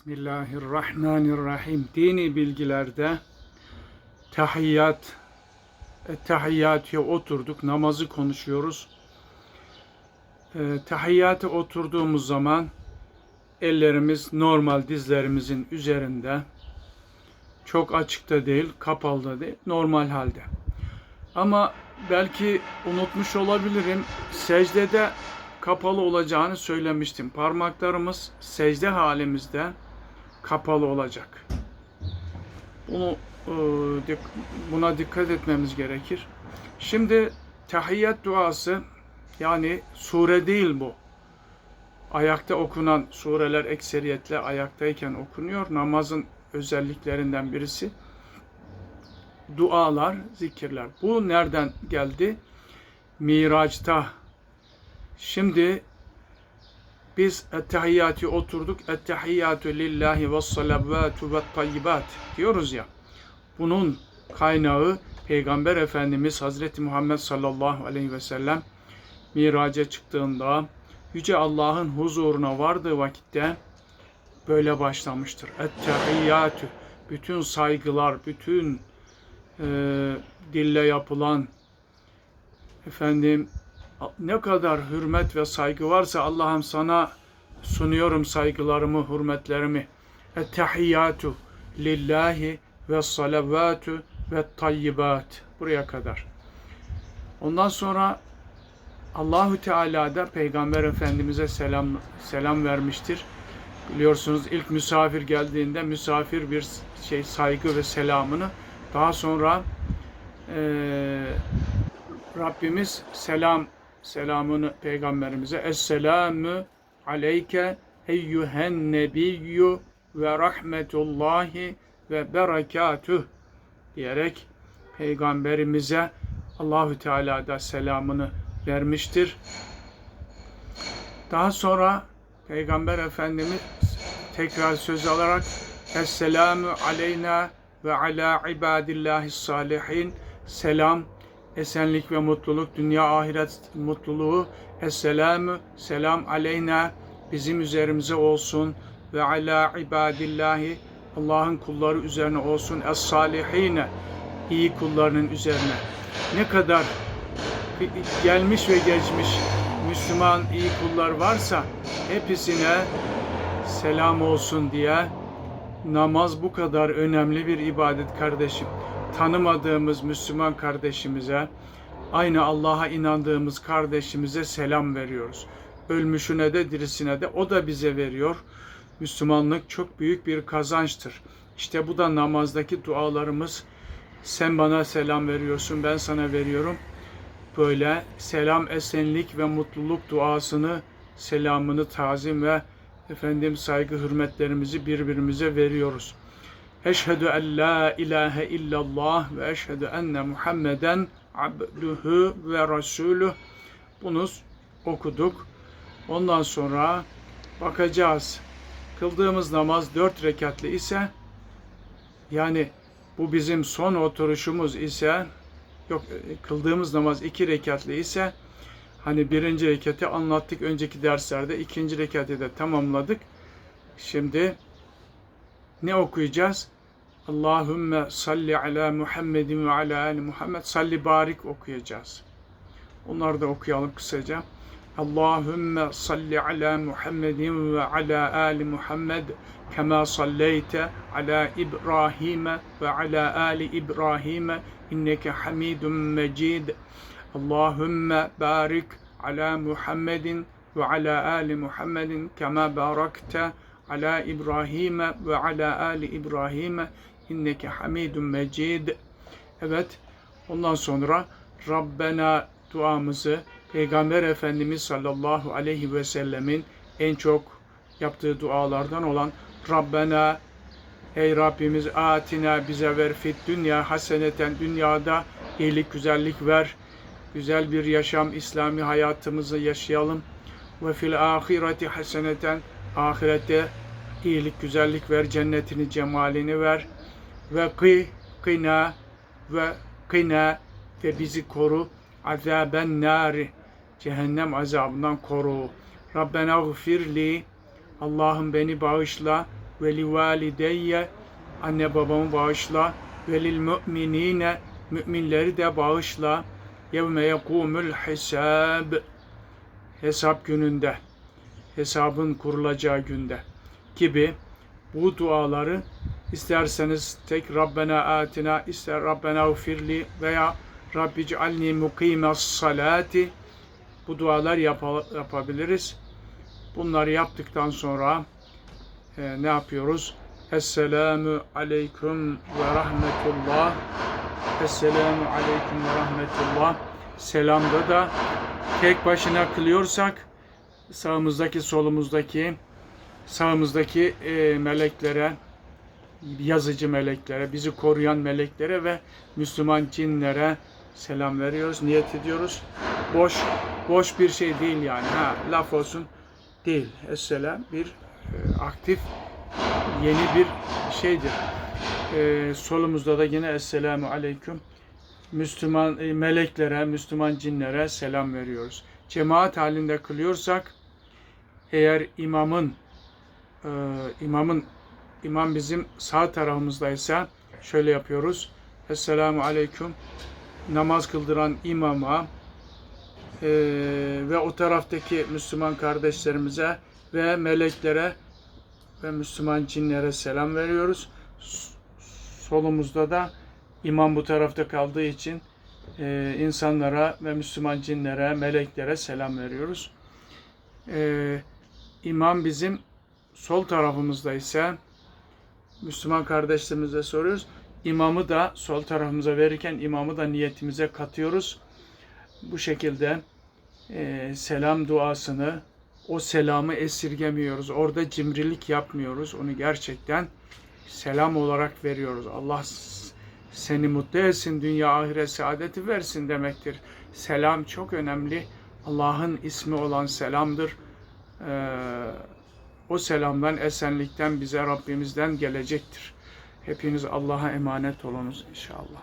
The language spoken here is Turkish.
Bismillahirrahmanirrahim. Dini bilgilerde tahiyyat, tahiyyatüye oturduk, namazı konuşuyoruz. E, tahiyyate oturduğumuz zaman ellerimiz normal dizlerimizin üzerinde. Çok açıkta değil, kapalı da değil, normal halde. Ama belki unutmuş olabilirim. Secdede kapalı olacağını söylemiştim. Parmaklarımız secde halimizde kapalı olacak. Bunu e, buna dikkat etmemiz gerekir. Şimdi tahiyyat duası yani sure değil bu. Ayakta okunan sureler ekseriyetle ayaktayken okunuyor. Namazın özelliklerinden birisi dualar, zikirler. Bu nereden geldi? Miraç'ta. Şimdi biz ettehiyyatı oturduk. Ettehiyyatü lillahi ve salavatu ve tayyibat diyoruz ya. Bunun kaynağı Peygamber Efendimiz Hazreti Muhammed sallallahu aleyhi ve sellem miraca çıktığında Yüce Allah'ın huzuruna vardığı vakitte böyle başlamıştır. Ettehiyyatü bütün saygılar, bütün e, dille yapılan efendim ne kadar hürmet ve saygı varsa Allah'ım sana sunuyorum saygılarımı, hürmetlerimi. Ettehiyyatu lillahi ve salavatu ve tayyibat. Buraya kadar. Ondan sonra Allahü Teala da Peygamber Efendimiz'e selam selam vermiştir. Biliyorsunuz ilk misafir geldiğinde misafir bir şey saygı ve selamını daha sonra eee Rabbimiz selam selamını peygamberimize Esselamu aleyke eyyühen nebiyyü ve rahmetullahi ve berekatuh diyerek peygamberimize Allahü Teala da selamını vermiştir. Daha sonra Peygamber Efendimiz tekrar söz alarak Esselamu aleyna ve ala ibadillahi salihin selam esenlik ve mutluluk, dünya ahiret mutluluğu, esselamu, selam aleyna, bizim üzerimize olsun ve ala ibadillahi, Allah'ın kulları üzerine olsun, es-salihine, iyi kullarının üzerine. Ne kadar gelmiş ve geçmiş Müslüman iyi kullar varsa hepsine selam olsun diye namaz bu kadar önemli bir ibadet kardeşim tanımadığımız Müslüman kardeşimize, aynı Allah'a inandığımız kardeşimize selam veriyoruz. Ölmüşüne de dirisine de o da bize veriyor. Müslümanlık çok büyük bir kazançtır. İşte bu da namazdaki dualarımız. Sen bana selam veriyorsun, ben sana veriyorum. Böyle selam, esenlik ve mutluluk duasını, selamını, tazim ve efendim saygı hürmetlerimizi birbirimize veriyoruz. Eşhedü en la ilahe illallah ve eşhedü enne Muhammeden abduhu ve resuluh. Bunu okuduk. Ondan sonra bakacağız. Kıldığımız namaz dört rekatlı ise yani bu bizim son oturuşumuz ise yok kıldığımız namaz iki rekatlı ise hani birinci rekati anlattık önceki derslerde ikinci rekatı da tamamladık. Şimdi ne okuyacağız? Allahümme salli ala Muhammedin ve ala ali Muhammed salli barik okuyacağız. Onları da okuyalım kısaca. Allahümme salli ala Muhammedin ve ala ali Muhammed kema salleyte ala İbrahim ve ala ali İbrahim inneke hamidun mecid. Allahümme barik ala Muhammedin ve ala ali Muhammedin kema barakte ala İbrahim ve ala ali İbrahim inneke hamidun mecid. Evet. Ondan sonra Rabbena duamızı Peygamber Efendimiz sallallahu aleyhi ve sellemin en çok yaptığı dualardan olan Rabbena Ey Rabbimiz atina bize ver fit dünya haseneten dünyada iyilik güzellik ver. Güzel bir yaşam İslami hayatımızı yaşayalım. Ve fil ahireti haseneten ahirette iyilik güzellik ver cennetini cemalini ver ve kı kına ve kına ve bizi koru. Azaben nari. Cehennem azabından koru. Rabbena gfirli. Allah'ım beni bağışla. Ve li valideyye. Anne babamı bağışla. Ve lil müminine. Müminleri de bağışla. Yevme yekumul hisab. Hesap gününde. Hesabın kurulacağı günde gibi bu duaları isterseniz tek Rabbena atina ister Rabbena ufirli veya Rabbi cealni mukimes salati bu dualar yapa- yapabiliriz. Bunları yaptıktan sonra e, ne yapıyoruz? Esselamu aleyküm ve rahmetullah. Esselamu aleyküm ve rahmetullah. Selamda da tek başına kılıyorsak sağımızdaki solumuzdaki sağımızdaki e, meleklere yazıcı meleklere, bizi koruyan meleklere ve Müslüman cinlere selam veriyoruz, niyet ediyoruz. Boş boş bir şey değil yani. Ha, laf olsun değil. Esselam bir e, aktif yeni bir şeydir. E, solumuzda da yine Esselamu Aleyküm Müslüman e, meleklere, Müslüman cinlere selam veriyoruz. Cemaat halinde kılıyorsak eğer imamın e, imamın imam bizim sağ tarafımızdaysa şöyle yapıyoruz. Esselamu Aleyküm namaz kıldıran imama e, ve o taraftaki Müslüman kardeşlerimize ve meleklere ve Müslüman cinlere selam veriyoruz. Solumuzda da imam bu tarafta kaldığı için e, insanlara ve Müslüman cinlere, meleklere selam veriyoruz. E, imam bizim sol tarafımızda ise Müslüman kardeşlerimize soruyoruz. İmamı da sol tarafımıza verirken imamı da niyetimize katıyoruz. Bu şekilde e, selam duasını, o selamı esirgemiyoruz. Orada cimrilik yapmıyoruz. Onu gerçekten selam olarak veriyoruz. Allah seni mutlu etsin, dünya ahiret saadeti versin demektir. Selam çok önemli. Allah'ın ismi olan selamdır. Ee, o selamdan, esenlikten bize Rabbimizden gelecektir. Hepiniz Allah'a emanet olunuz inşallah.